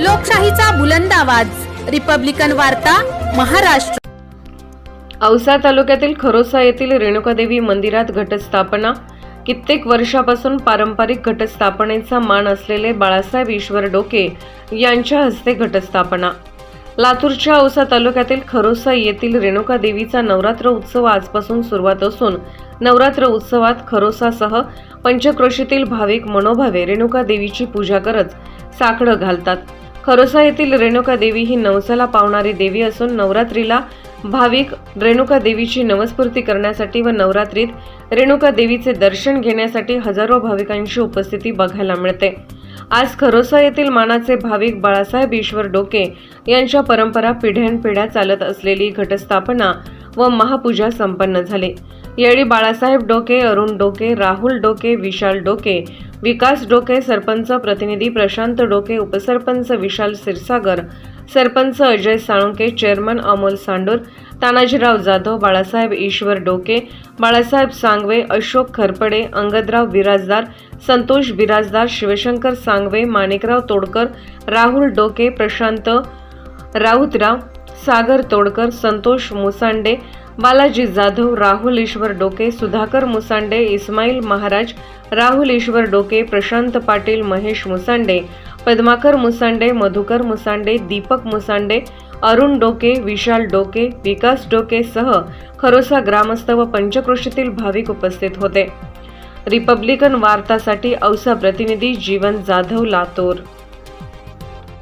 लोकशाहीचा बुलंद आवाज. रिपब्लिकन वार्ता महाराष्ट्र. औसा तालुक्यातील खरोसा येथील रेणुकादेवी मंदिरात घटस्थापना. कित्येक वर्षापासून पारंपरिक घटस्थापनेचा मान असलेले बाळासाहेब ईश्वर डोके यांच्या हस्ते घटस्थापना. लातूरच्या औसा तालुक्यातील खरोसा येथील रेणुका देवीचा नवरात्र उत्सव आजपासून सुरुवात असून नवरात्र उत्सवात खरोसासह पंचक्रोशीतील भाविक मनोभावे रेणुका देवीची पूजा करत साखडं घालतात. खरोसा येथील रेणुका देवी ही नवसाला पावणारी देवी असून नवरात्रीला भाविक रेणुका देवीची नवस्फूर्ती करण्यासाठी व नवरात्रीत रेणुका देवीचे दर्शन घेण्यासाठी हजारो भाविकांची उपस्थिती बघायला मिळते. आज खरोसा येथील मानाचे भाविक बाळासाहेब ईश्वर डोके यांच्या परंपरा पिढ्यानपिढ्या चालत असलेली घटस्थापना व महापूजा संपन्न झाली. यावेळी बाळासाहेब डोके अरुण डोके राहुल डोके विशाल डोके विकास डोके सरपंच प्रतिनिधी प्रशांत डोके उपसरपंच विशाल सिरसागर सरपंच अजय साळुंके चेअरमन अमोल सांडूर तानाजीराव जाधव बाळासाहेब ईश्वर डोके बाळासाहेब सांगवे अशोक खरपडे अंगदराव बिराजदार संतोष बिराजदार शिवशंकर सांगवे माणिकराव तोडकर राहुल डोके प्रशांत राऊतराव सागर तोडकर संतोष मुसांडे बालाजी जाधव राहुल ईश्वर डोके सुधाकर मुसांडे इस्माईल महाराज राहुल ईश्वर डोके प्रशांत पाटील महेश मुसांडे पद्माकर मुसांडे मधुकर मुसांडे दीपक मुसांडे अरुण डोके विशाल डोके विकास डोके सह खरोसा ग्रामस्थ व पंचकृषीतील भाविक उपस्थित होते. रिपब्लिकन वार्तासाठी औसा प्रतिनिधी जीवन जाधव लातूर.